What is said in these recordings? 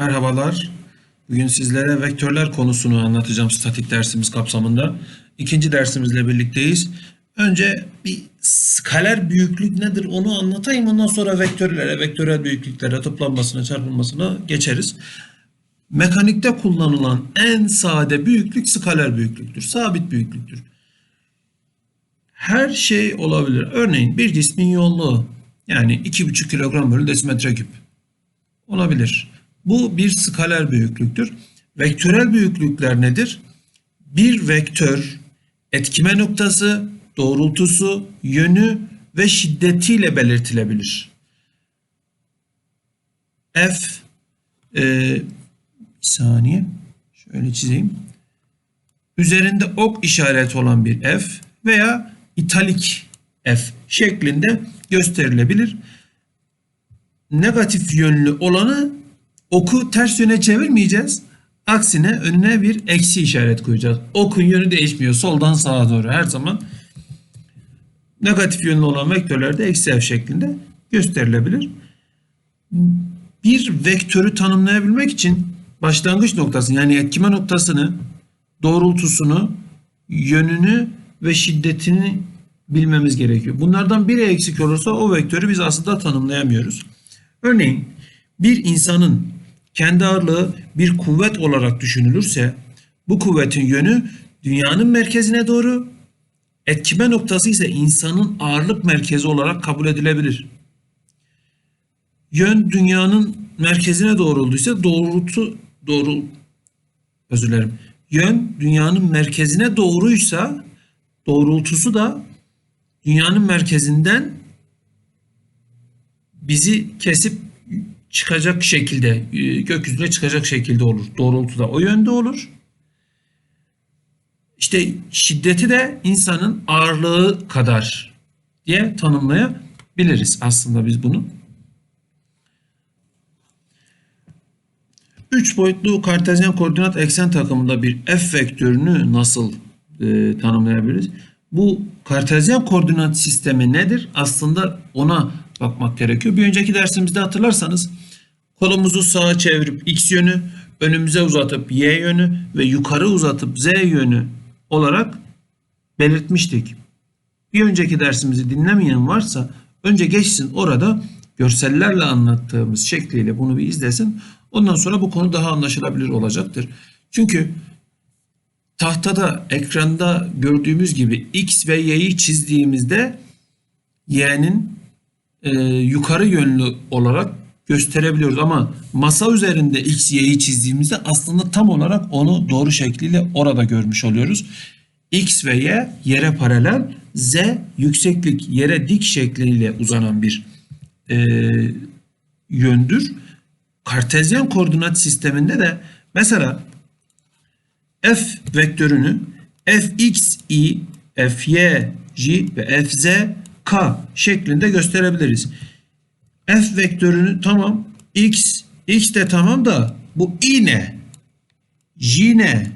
Merhabalar. Bugün sizlere vektörler konusunu anlatacağım statik dersimiz kapsamında. İkinci dersimizle birlikteyiz. Önce bir skaler büyüklük nedir onu anlatayım. Ondan sonra vektörlere, vektörel büyüklüklere, toplanmasına, çarpılmasına geçeriz. Mekanikte kullanılan en sade büyüklük skaler büyüklüktür. Sabit büyüklüktür. Her şey olabilir. Örneğin bir cismin yoğunluğu yani 2,5 kilogram bölü desimetre küp olabilir. Bu bir skaler büyüklüktür. Vektörel büyüklükler nedir? Bir vektör etkime noktası, doğrultusu, yönü ve şiddetiyle belirtilebilir. F e, bir saniye şöyle çizeyim. Üzerinde ok işareti olan bir F veya italik F şeklinde gösterilebilir. Negatif yönlü olanı oku ters yöne çevirmeyeceğiz. Aksine önüne bir eksi işaret koyacağız. Okun yönü değişmiyor. Soldan sağa doğru her zaman negatif yönlü olan vektörlerde eksi f şeklinde gösterilebilir. Bir vektörü tanımlayabilmek için başlangıç noktasını yani etkime noktasını, doğrultusunu, yönünü ve şiddetini bilmemiz gerekiyor. Bunlardan biri eksik olursa o vektörü biz aslında tanımlayamıyoruz. Örneğin bir insanın kendi ağırlığı bir kuvvet olarak düşünülürse bu kuvvetin yönü dünyanın merkezine doğru, etkime noktası ise insanın ağırlık merkezi olarak kabul edilebilir. Yön dünyanın merkezine doğrulduysa doğrultu doğru özür dilerim. Yön dünyanın merkezine doğruysa doğrultusu da dünyanın merkezinden bizi kesip çıkacak şekilde e, gökyüzüne çıkacak şekilde olur. Doğrultuda o yönde olur. İşte şiddeti de insanın ağırlığı kadar diye tanımlayabiliriz aslında biz bunu. Üç boyutlu kartezyen koordinat eksen takımında bir f vektörünü nasıl e, tanımlayabiliriz? Bu kartezyen koordinat sistemi nedir? Aslında ona bakmak gerekiyor. Bir önceki dersimizde hatırlarsanız kolumuzu sağa çevirip x yönü, önümüze uzatıp y yönü ve yukarı uzatıp z yönü olarak belirtmiştik. Bir önceki dersimizi dinlemeyen varsa önce geçsin orada görsellerle anlattığımız şekliyle bunu bir izlesin. Ondan sonra bu konu daha anlaşılabilir olacaktır. Çünkü tahtada, ekranda gördüğümüz gibi x ve y'yi çizdiğimizde y'nin e, yukarı yönlü olarak gösterebiliyoruz. Ama masa üzerinde x, y'yi çizdiğimizde aslında tam olarak onu doğru şekliyle orada görmüş oluyoruz. X ve y yere paralel, z yükseklik yere dik şekliyle uzanan bir e, yöndür. Kartezyen koordinat sisteminde de mesela f vektörünü fx, y, fy, j ve fz, k şeklinde gösterebiliriz. F vektörünü tamam x, x de tamam da bu i ne? j ne?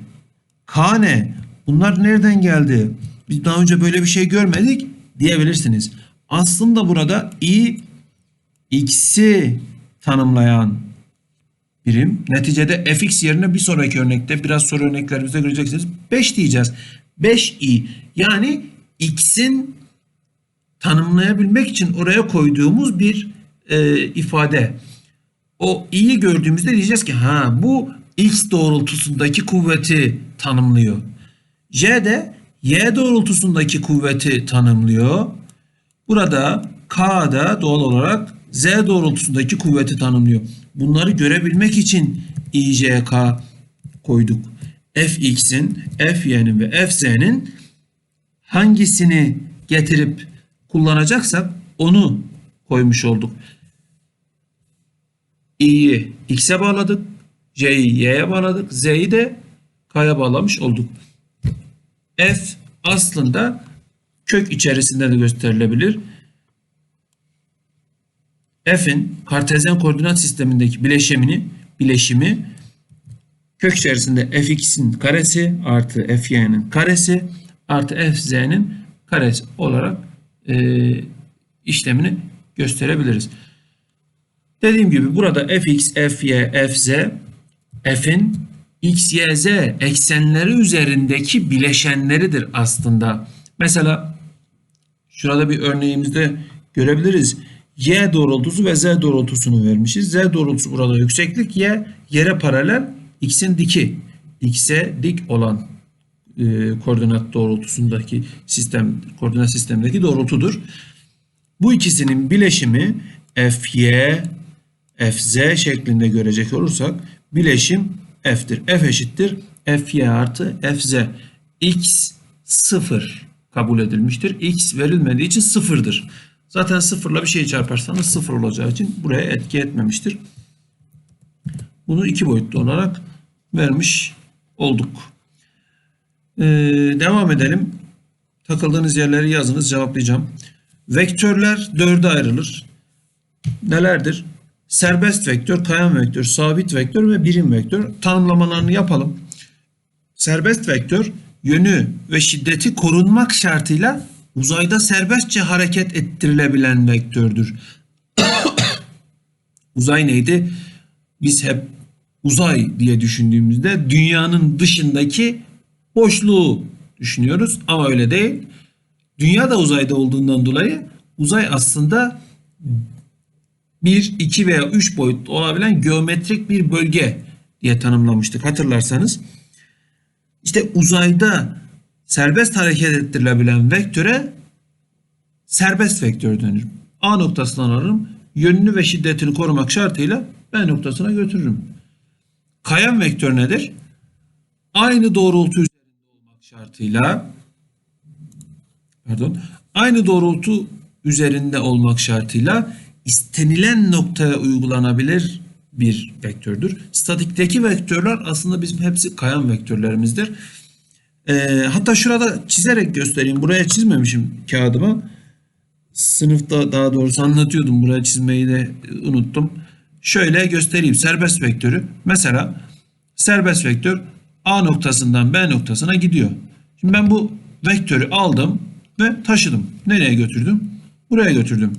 k ne? Bunlar nereden geldi? Biz daha önce böyle bir şey görmedik diyebilirsiniz. Aslında burada i x'i tanımlayan birim. Neticede fx yerine bir sonraki örnekte biraz sonra örneklerimizde göreceksiniz. 5 diyeceğiz. 5i yani x'in tanımlayabilmek için oraya koyduğumuz bir e, ifade. O i'yi gördüğümüzde diyeceğiz ki ha bu x doğrultusundaki kuvveti tanımlıyor. J de y doğrultusundaki kuvveti tanımlıyor. Burada k da doğal olarak z doğrultusundaki kuvveti tanımlıyor. Bunları görebilmek için IJK koyduk. fx'in, fy'nin ve fz'nin hangisini getirip kullanacaksak onu koymuş olduk. İ'yi x'e bağladık. j'yi y'ye bağladık. z'yi de k'ya bağlamış olduk. f aslında kök içerisinde de gösterilebilir. F'in kartezyen koordinat sistemindeki bileşimini bileşimi kök içerisinde fx'in karesi artı fy'nin karesi artı fz'nin karesi olarak e, işlemini gösterebiliriz. Dediğim gibi burada fx, fy, fz f'in x, y, z eksenleri üzerindeki bileşenleridir aslında. Mesela şurada bir örneğimizde görebiliriz. Y doğrultusu ve Z doğrultusunu vermişiz. Z doğrultusu burada yükseklik. Y yere paralel. X'in diki. X'e dik olan e, koordinat doğrultusundaki sistem koordinat sistemindeki doğrultudur. Bu ikisinin bileşimi Fy Fz şeklinde görecek olursak bileşim F'tir. F eşittir Fy artı Fz. X sıfır kabul edilmiştir. X verilmediği için sıfırdır. Zaten sıfırla bir şey çarparsanız sıfır olacağı için buraya etki etmemiştir. Bunu iki boyutlu olarak vermiş olduk. Ee, devam edelim. Takıldığınız yerleri yazınız cevaplayacağım. Vektörler dörde ayrılır. Nelerdir? Serbest vektör, kayan vektör, sabit vektör ve birim vektör. Tanımlamalarını yapalım. Serbest vektör yönü ve şiddeti korunmak şartıyla uzayda serbestçe hareket ettirilebilen vektördür. uzay neydi? Biz hep uzay diye düşündüğümüzde dünyanın dışındaki boşluğu düşünüyoruz ama öyle değil. Dünya da uzayda olduğundan dolayı uzay aslında 1, 2 veya 3 boyutlu olabilen geometrik bir bölge diye tanımlamıştık hatırlarsanız. İşte uzayda serbest hareket ettirilebilen vektöre serbest vektör denir. A noktasından alırım. Yönünü ve şiddetini korumak şartıyla B noktasına götürürüm. Kayan vektör nedir? Aynı doğrultu üzerinde olmak şartıyla pardon aynı doğrultu üzerinde olmak şartıyla istenilen noktaya uygulanabilir bir vektördür. Statikteki vektörler aslında bizim hepsi kayan vektörlerimizdir. Ee, hatta şurada çizerek göstereyim. Buraya çizmemişim kağıdıma. Sınıfta daha doğrusu anlatıyordum. Buraya çizmeyi de unuttum. Şöyle göstereyim. Serbest vektörü. Mesela serbest vektör A noktasından B noktasına gidiyor. Şimdi ben bu vektörü aldım ve taşıdım. Nereye götürdüm? Buraya götürdüm.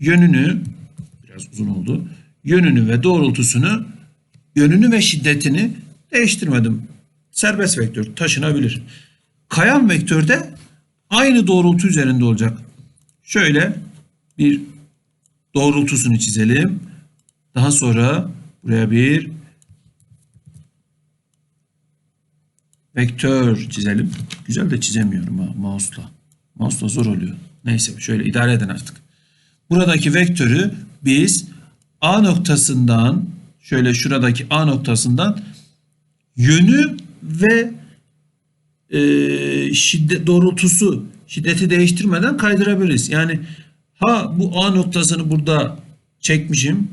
Yönünü biraz uzun oldu. Yönünü ve doğrultusunu yönünü ve şiddetini değiştirmedim. Serbest vektör taşınabilir. Kayan vektörde aynı doğrultu üzerinde olacak. Şöyle bir doğrultusunu çizelim. Daha sonra buraya bir vektör çizelim. Güzel de çizemiyorum ha mouse'la. Mouse'la zor oluyor. Neyse şöyle idare edin artık. Buradaki vektörü biz A noktasından şöyle şuradaki A noktasından yönü ve e, şiddet doğrultusu şiddeti değiştirmeden kaydırabiliriz. Yani ha bu A noktasını burada çekmişim.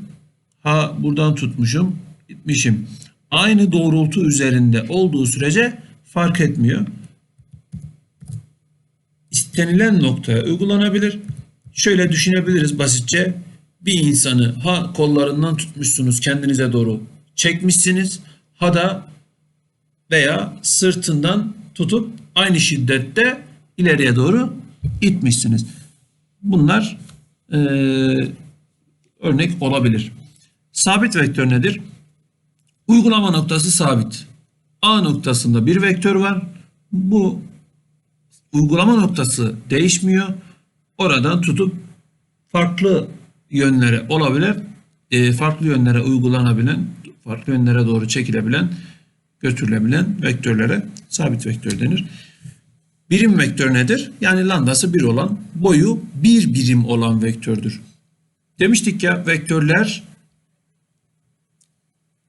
Ha buradan tutmuşum. Gitmişim. Aynı doğrultu üzerinde olduğu sürece fark etmiyor. İstenilen noktaya uygulanabilir. Şöyle düşünebiliriz basitçe. Bir insanı ha kollarından tutmuşsunuz kendinize doğru çekmişsiniz. Ha da veya sırtından tutup aynı şiddette ileriye doğru itmişsiniz. Bunlar e, örnek olabilir. Sabit vektör nedir? Uygulama noktası sabit. A noktasında bir vektör var. Bu uygulama noktası değişmiyor. Oradan tutup farklı yönlere olabilir. E, farklı yönlere uygulanabilen, farklı yönlere doğru çekilebilen, götürülebilen vektörlere sabit vektör denir. Birim vektör nedir? Yani lambdası 1 olan, boyu 1 birim olan vektördür. Demiştik ya vektörler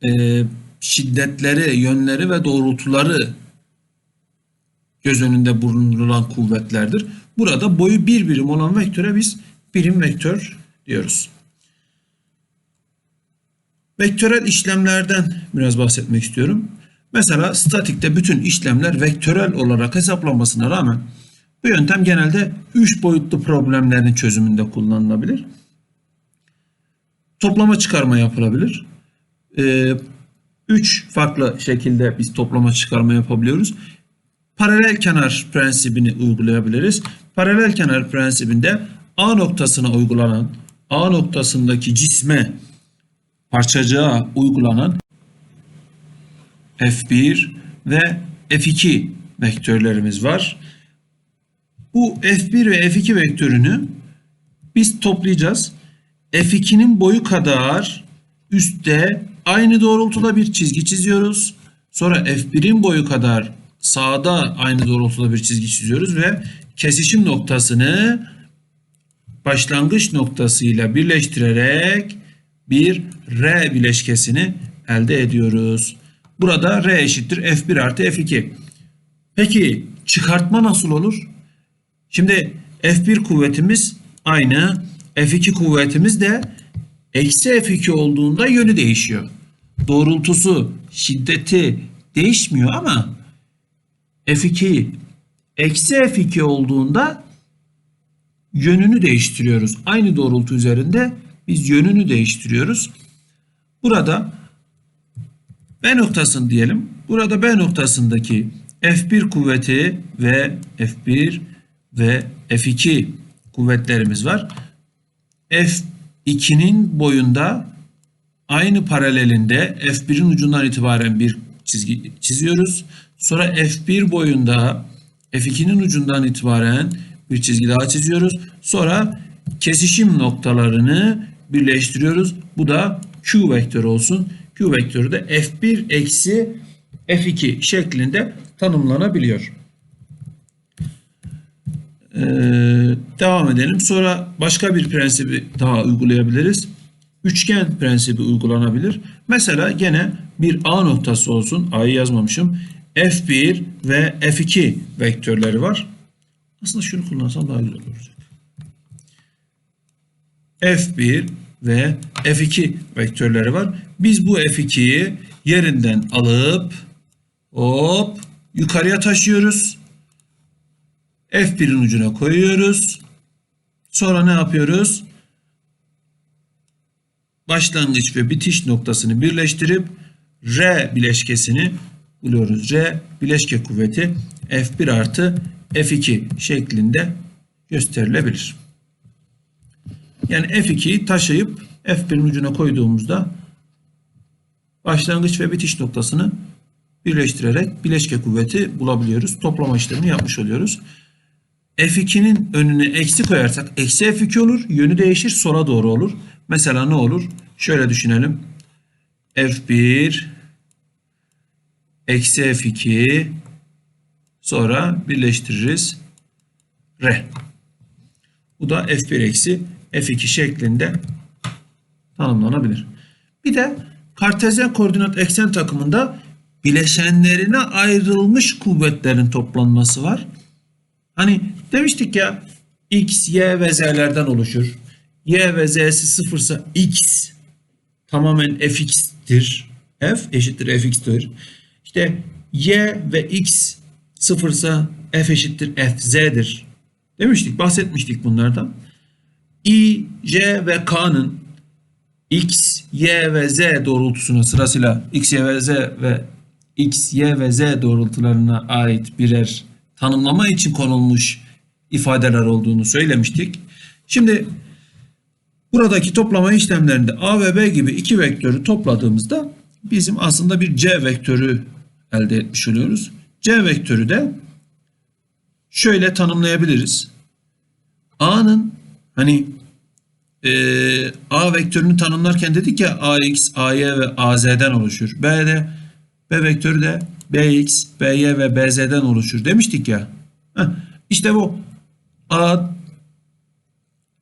e, şiddetleri, yönleri ve doğrultuları göz önünde bulunulan kuvvetlerdir. Burada boyu bir birim olan vektöre biz birim vektör diyoruz. Vektörel işlemlerden biraz bahsetmek istiyorum. Mesela statikte bütün işlemler vektörel olarak hesaplanmasına rağmen bu yöntem genelde 3 boyutlu problemlerin çözümünde kullanılabilir. Toplama çıkarma yapılabilir. 3 farklı şekilde biz toplama çıkarma yapabiliyoruz. Paralel kenar prensibini uygulayabiliriz. Paralel kenar prensibinde A noktasına uygulanan A noktasındaki cisme parçacığa uygulanan F1 ve F2 vektörlerimiz var. Bu F1 ve F2 vektörünü biz toplayacağız. F2'nin boyu kadar üstte aynı doğrultuda bir çizgi çiziyoruz. Sonra F1'in boyu kadar sağda aynı doğrultuda bir çizgi çiziyoruz ve kesişim noktasını başlangıç noktasıyla birleştirerek bir R bileşkesini elde ediyoruz. Burada R eşittir F1 artı F2. Peki çıkartma nasıl olur? Şimdi F1 kuvvetimiz aynı. F2 kuvvetimiz de eksi F2 olduğunda yönü değişiyor. Doğrultusu, şiddeti değişmiyor ama F2 eksi F2 olduğunda yönünü değiştiriyoruz. Aynı doğrultu üzerinde biz yönünü değiştiriyoruz. Burada B noktasını diyelim. Burada B noktasındaki F1 kuvveti ve F1 ve F2 kuvvetlerimiz var. F2'nin boyunda aynı paralelinde F1'in ucundan itibaren bir çizgi çiziyoruz. Sonra F1 boyunda F2'nin ucundan itibaren bir çizgi daha çiziyoruz. Sonra kesişim noktalarını birleştiriyoruz. Bu da Q vektörü olsun. Q vektörü de F1 eksi F2 şeklinde tanımlanabiliyor. Ee, devam edelim. Sonra başka bir prensibi daha uygulayabiliriz. Üçgen prensibi uygulanabilir. Mesela gene bir A noktası olsun. A'yı yazmamışım. F1 ve F2 vektörleri var. Aslında şunu kullansam daha güzel olacak. F1 ve F2 vektörleri var. Biz bu F2'yi yerinden alıp hop yukarıya taşıyoruz. F1'in ucuna koyuyoruz. Sonra ne yapıyoruz? Başlangıç ve bitiş noktasını birleştirip R bileşkesini buluyoruz. R bileşke kuvveti F1 artı F2 şeklinde gösterilebilir. Yani F2'yi taşıyıp F1'in ucuna koyduğumuzda başlangıç ve bitiş noktasını birleştirerek bileşke kuvveti bulabiliyoruz. Toplama işlemini yapmış oluyoruz. F2'nin önüne eksi koyarsak eksi F2 olur. Yönü değişir sola doğru olur. Mesela ne olur? Şöyle düşünelim. F1 eksi F2 sonra birleştiririz. R. Bu da F1 eksi F2 şeklinde tanımlanabilir. Bir de kartezyen koordinat eksen takımında bileşenlerine ayrılmış kuvvetlerin toplanması var. Hani demiştik ya x, y ve z'lerden oluşur. y ve z'si sıfırsa x tamamen fx'tir. f eşittir fx'tir. İşte y ve x sıfırsa f eşittir fz'dir. Demiştik, bahsetmiştik bunlardan. i, j ve k'nın x, y ve z doğrultusuna sırasıyla x, y ve z ve x, y ve z doğrultularına ait birer tanımlama için konulmuş ifadeler olduğunu söylemiştik. Şimdi buradaki toplama işlemlerinde A ve B gibi iki vektörü topladığımızda bizim aslında bir C vektörü elde etmiş oluyoruz. C vektörü de şöyle tanımlayabiliriz. A'nın hani e, A vektörünü tanımlarken dedik ya AX, AY ve AZ'den oluşur. B'de B vektörü de Bx, By ve Bz'den oluşur demiştik ya. Heh, işte bu A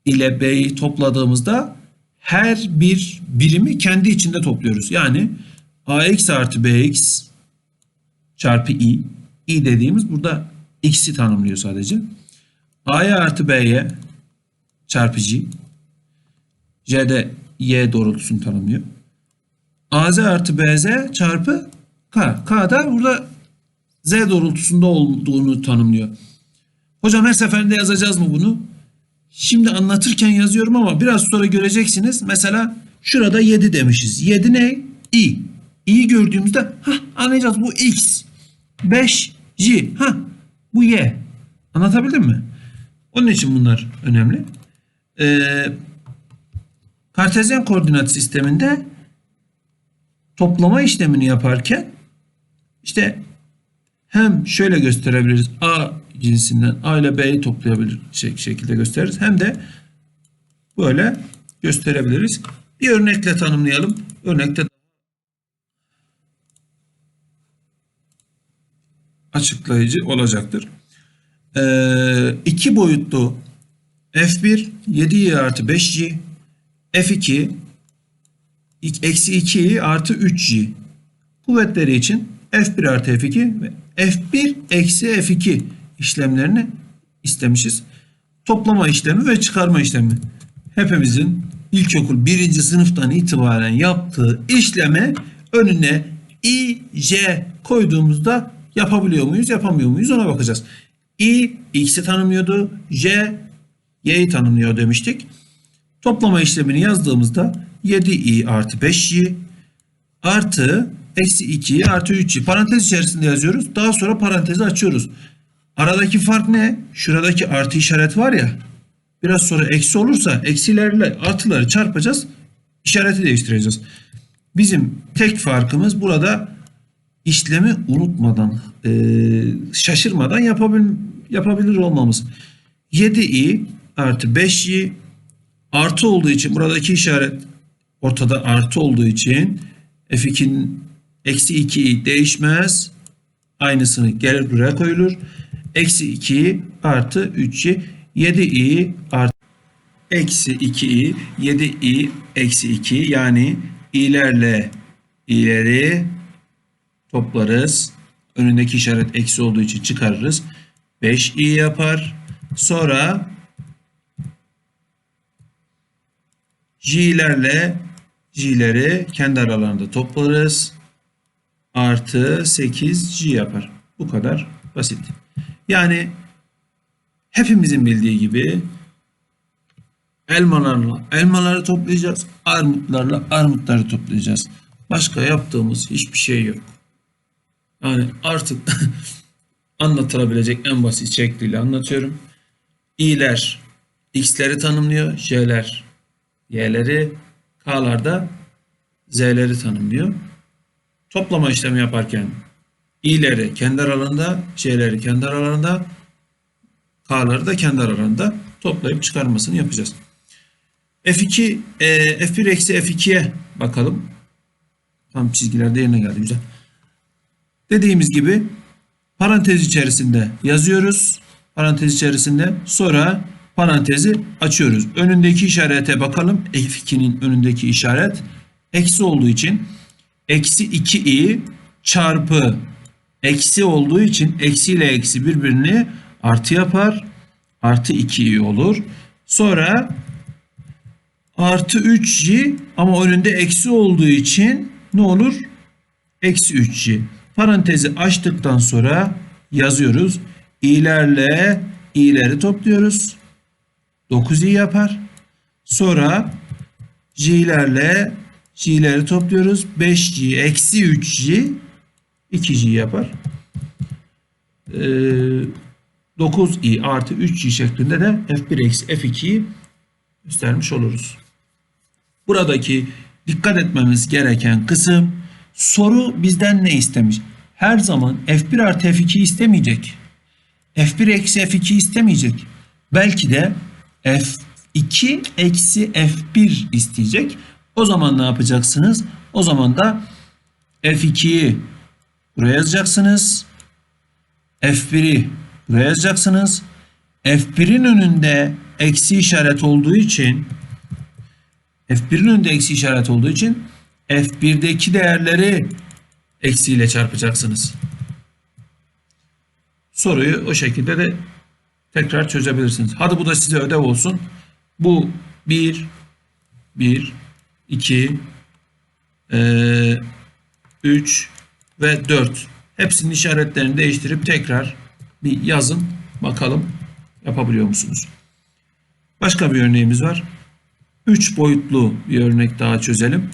ile B'yi topladığımızda her bir birimi kendi içinde topluyoruz. Yani AX artı Bx çarpı i. i dediğimiz burada x'i tanımlıyor sadece. A'ya artı B'ye çarpı g. J'de y doğrultusunu tanımlıyor. AZ artı BZ çarpı K. K da burada Z doğrultusunda olduğunu tanımlıyor. Hocam her seferinde yazacağız mı bunu? Şimdi anlatırken yazıyorum ama biraz sonra göreceksiniz. Mesela şurada 7 demişiz. 7 ne? I. İ'yi gördüğümüzde hah, anlayacağız bu X. 5 J. Ha, bu Y. Anlatabildim mi? Onun için bunlar önemli. Ee, Kartezyen koordinat sisteminde toplama işlemini yaparken işte hem şöyle gösterebiliriz. A cinsinden A ile B'yi toplayabilir şek- şekilde gösteririz. Hem de böyle gösterebiliriz. Bir örnekle tanımlayalım. Örnekte açıklayıcı olacaktır. Ee, iki boyutlu F1 7y artı 5y F2 eksi 2y artı 3y kuvvetleri için F1 artı F2 ve F1 eksi F2 işlemlerini istemişiz. Toplama işlemi ve çıkarma işlemi. Hepimizin ilkokul birinci sınıftan itibaren yaptığı işlemi önüne i, j koyduğumuzda yapabiliyor muyuz, yapamıyor muyuz ona bakacağız. i, x'i tanımlıyordu. j, y'yi tanımlıyor demiştik. Toplama işlemini yazdığımızda 7i artı 5y artı eksi 2'yi artı 3'yi parantez içerisinde yazıyoruz. Daha sonra parantezi açıyoruz. Aradaki fark ne? Şuradaki artı işaret var ya. Biraz sonra eksi olursa eksilerle artıları çarpacağız. işareti değiştireceğiz. Bizim tek farkımız burada işlemi unutmadan, e, şaşırmadan yapabil, yapabilir olmamız. 7i artı 5i artı olduğu için buradaki işaret ortada artı olduğu için f2'nin eksi 2i değişmez. Aynısını gelir buraya koyulur. Eksi 2i artı 3i 7i artı eksi 2i 7i eksi 2 yani ilerle ileri toplarız. Önündeki işaret eksi olduğu için çıkarırız. 5i yapar. Sonra j'lerle j'leri kendi aralarında toplarız. Artı 8g yapar. Bu kadar basit. Yani hepimizin bildiği gibi elmalarla elmaları toplayacağız. Armutlarla armutları toplayacağız. Başka yaptığımız hiçbir şey yok. Yani artık anlatılabilecek en basit şekliyle anlatıyorum. i'ler x'leri tanımlıyor. j'ler y'leri k'larda z'leri tanımlıyor. Toplama işlemi yaparken i'leri kendi aralarında, j'leri kendi aralarında, k'ları da kendi aralarında toplayıp çıkarmasını yapacağız. F2, e, F1 eksi F2'ye bakalım. Tam çizgiler de yerine geldi. Güzel. Dediğimiz gibi parantez içerisinde yazıyoruz. Parantez içerisinde sonra parantezi açıyoruz. Önündeki işarete bakalım. F2'nin önündeki işaret eksi olduğu için eksi 2i çarpı eksi olduğu için eksi ile eksi birbirini artı yapar. Artı 2i olur. Sonra artı 3y ama önünde eksi olduğu için ne olur? Eksi 3y. Parantezi açtıktan sonra yazıyoruz. i'lerle i'leri topluyoruz. 9i yapar. Sonra j'lerle j'leri topluyoruz. 5g eksi 3g 2g yapar. Ee, 9i artı 3g şeklinde de f1 eksi f2'yi göstermiş oluruz. Buradaki dikkat etmemiz gereken kısım soru bizden ne istemiş? Her zaman f1 artı f2 istemeyecek. f1 eksi f2 istemeyecek. Belki de f2 eksi f1 isteyecek. O zaman ne yapacaksınız? O zaman da f2'yi buraya yazacaksınız. f1'i buraya yazacaksınız. f1'in önünde eksi işaret olduğu için f1'in önünde eksi işaret olduğu için f1'deki değerleri eksiyle çarpacaksınız. Soruyu o şekilde de tekrar çözebilirsiniz. Hadi bu da size ödev olsun. Bu 1 1 2 3 ve 4 hepsinin işaretlerini değiştirip tekrar bir yazın bakalım yapabiliyor musunuz? Başka bir örneğimiz var. 3 boyutlu bir örnek daha çözelim.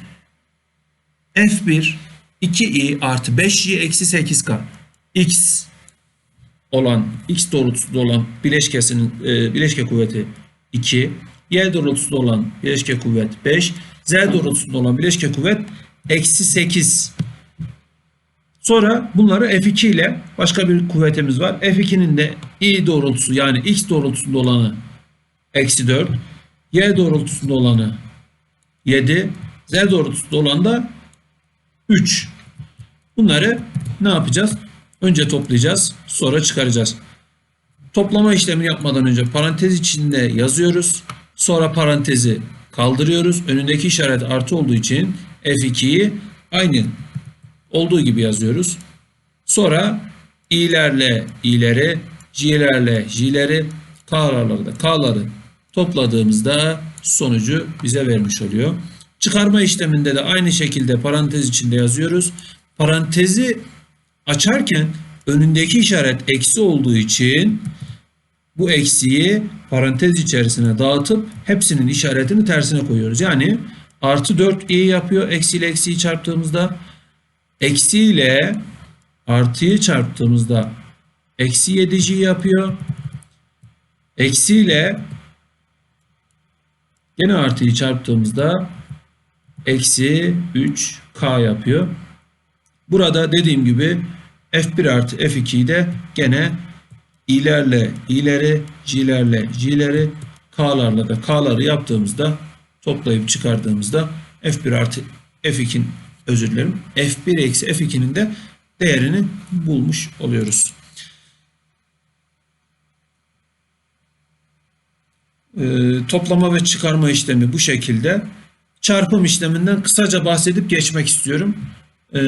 F1 2i artı 5y eksi 8k x olan x doğrultusunda olan bileşkesinin e, bileşke kuvveti 2 y doğrultusunda olan bileşke kuvvet 5 z doğrultusunda olan bileşke kuvvet eksi 8. Sonra bunları F2 ile başka bir kuvvetimiz var. F2'nin de i doğrultusu yani x doğrultusunda olanı eksi 4. Y doğrultusunda olanı 7. Z doğrultusunda olan da 3. Bunları ne yapacağız? Önce toplayacağız. Sonra çıkaracağız. Toplama işlemi yapmadan önce parantez içinde yazıyoruz. Sonra parantezi kaldırıyoruz. Önündeki işaret artı olduğu için F2'yi aynı olduğu gibi yazıyoruz. Sonra i'lerle i'leri, j'lerle j'leri, k'larla da k'ları topladığımızda sonucu bize vermiş oluyor. Çıkarma işleminde de aynı şekilde parantez içinde yazıyoruz. Parantezi açarken önündeki işaret eksi olduğu için bu eksiyi parantez içerisine dağıtıp hepsinin işaretini tersine koyuyoruz. Yani artı 4 i yapıyor eksi ile eksiyi çarptığımızda eksi ile artıyı çarptığımızda eksi 7 yapıyor. Eksi ile gene artıyı çarptığımızda eksi 3k yapıyor. Burada dediğim gibi F1 artı F2'yi de gene i'lerle i'leri, j'lerle j'leri, k'larla da k'ları yaptığımızda toplayıp çıkardığımızda F1 artı F2'nin özür dilerim F1 eksi F2'nin de değerini bulmuş oluyoruz. Ee, toplama ve çıkarma işlemi bu şekilde. Çarpım işleminden kısaca bahsedip geçmek istiyorum. Ee,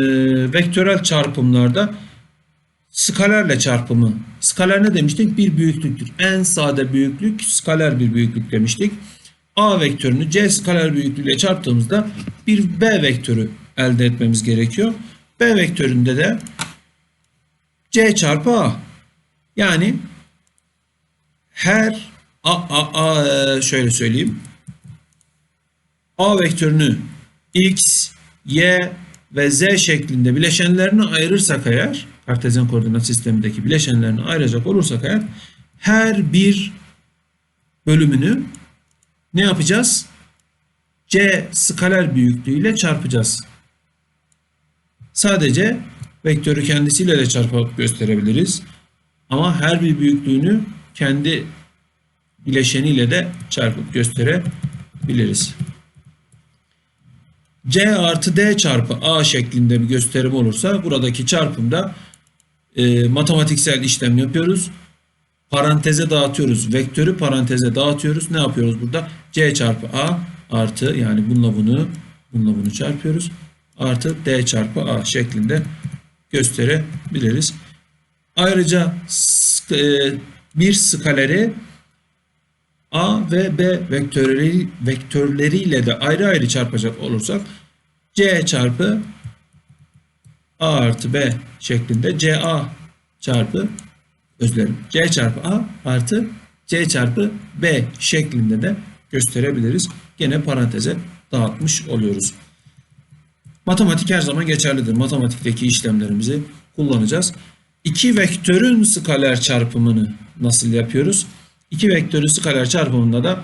vektörel çarpımlarda skalerle çarpımı. Skaler ne demiştik? Bir büyüklüktür. En sade büyüklük skaler bir büyüklük demiştik. A vektörünü C skaler büyüklüğüyle çarptığımızda bir B vektörü elde etmemiz gerekiyor. B vektöründe de C çarpı A. Yani her A, A, A e, şöyle söyleyeyim. A vektörünü X, Y ve Z şeklinde bileşenlerini ayırırsak eğer Kartezyen koordinat sistemindeki bileşenlerini ayıracak olursak eğer her bir bölümünü ne yapacağız? C skaler büyüklüğüyle çarpacağız. Sadece vektörü kendisiyle de çarpıp gösterebiliriz. Ama her bir büyüklüğünü kendi bileşeniyle de çarpıp gösterebiliriz. C artı D çarpı A şeklinde bir gösterim olursa buradaki çarpımda e, matematiksel işlem yapıyoruz. Paranteze dağıtıyoruz. Vektörü paranteze dağıtıyoruz. Ne yapıyoruz burada? C çarpı A artı yani bununla bunu bununla bunu çarpıyoruz. Artı D çarpı A şeklinde gösterebiliriz. Ayrıca e, bir skaleri A ve B vektörleri, vektörleriyle de ayrı ayrı çarpacak olursak C çarpı A artı B şeklinde CA çarpı özlerim C çarpı A artı C çarpı B şeklinde de gösterebiliriz. Gene paranteze dağıtmış oluyoruz. Matematik her zaman geçerlidir. Matematikteki işlemlerimizi kullanacağız. İki vektörün skaler çarpımını nasıl yapıyoruz? İki vektörün skaler çarpımında da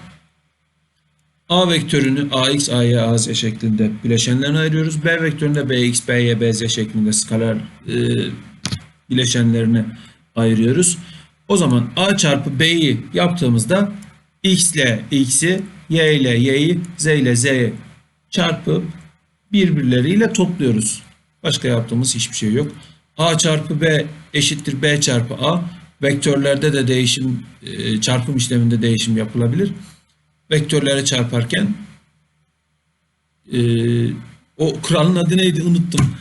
A vektörünü AX, AY, AZ şeklinde bileşenlerine ayırıyoruz. B vektöründe BX, BY, BZ şeklinde skaler e, bileşenlerine ayırıyoruz. O zaman A çarpı B'yi yaptığımızda X ile X'i, Y ile Y'yi, Z ile Z'yi çarpıp birbirleriyle topluyoruz. Başka yaptığımız hiçbir şey yok. A çarpı B eşittir B çarpı A. Vektörlerde de değişim, e, çarpım işleminde değişim yapılabilir vektörlere çarparken e, o kuralın adı neydi unuttum.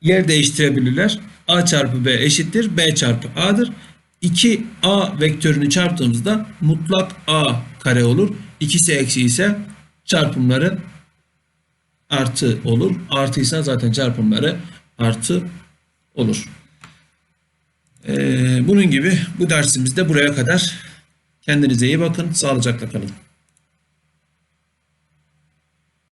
Yer değiştirebilirler. A çarpı B eşittir. B çarpı A'dır. 2A vektörünü çarptığımızda mutlak A kare olur. İkisi eksi ise çarpımları artı olur. Artıysa zaten çarpımları artı olur. Ee, bunun gibi bu dersimizde buraya kadar Kendinize iyi bakın. Sağlıcakla kalın.